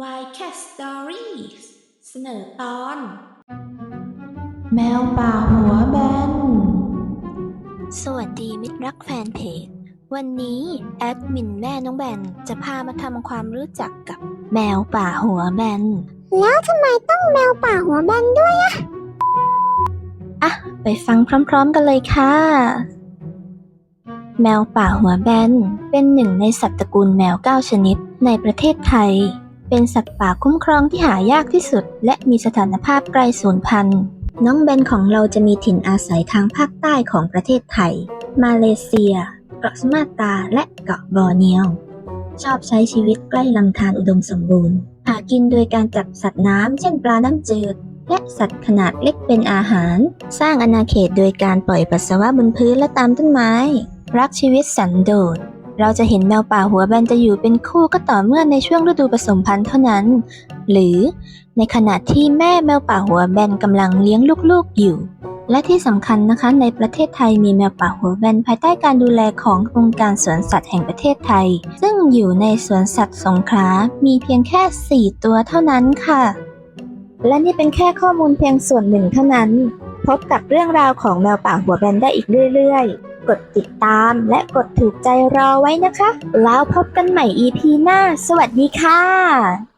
Why Cat Stories เสนอตอน แมวป่าหัวแบน สวัสดีมิตรรักแฟนเพจ วันนี้แอดมินแม่น้องแบนจะพามาทำความรู้จักกับแมวป่าหัวแบน แล้วทำไมต้องแมวป่าหัวแบนด้วยอะ ไปฟังพร้อมๆกันเลยค่ะ แมวป่าหัวแบนเป็นหนึ่งในสัตว์ตระกูลแมว9ชนิดในประเทศไทย เป็นสัตว์ป่าคุ้มครองที่หายากที่สุด และมีสถานภาพใกล้สูญพันธุ์ น้องแบนของเราจะมีถิ่นอาศัยทางภาคใต้ของประเทศไทย มาเลเซีย เกาะสมาตา และเกาะบอร์เนียว ชอบใช้ชีวิตใกล้ลำธารอุดมสมบูรณ์ หากินโดยการจับสัตว์น้ำ เช่นปลาน้ำจืด และสัตว์ขนาดเล็กเป็นอาหาร สร้างอาณาเขตโดยการปล่อยปัสสาวะบนพื้นและตามต้นไม้ รักชีวิตสันโดษ เราจะเห็นแมวป่าหัวแบนจะอยู่เป็นคู่ก็ต่อเมื่อในช่วงฤดูผสมพันธุ์เท่านั้น หรือในขณะที่แม่แมวป่าหัวแบนกำลังเลี้ยงลูกๆอยู่ และที่สำคัญนะคะในประเทศไทยมีแมวป่าหัวแบนภายใต้การดูแลขององค์การสวนสัตว์แห่งประเทศไทย ซึ่งอยู่ในสวนสัตว์สงขลา มีเพียงแค่ 4 ตัวเท่านั้นค่ะ และนี่เป็นแค่ข้อมูลเพียงส่วนหนึ่งเท่านั้น พบกับเรื่องราวของแมวป่าหัวแบนได้อีกเรื่อย ๆ กดติดตามและกดถูกใจรอไว้นะคะ แล้วพบกันใหม่ EP หน้า สวัสดีค่ะ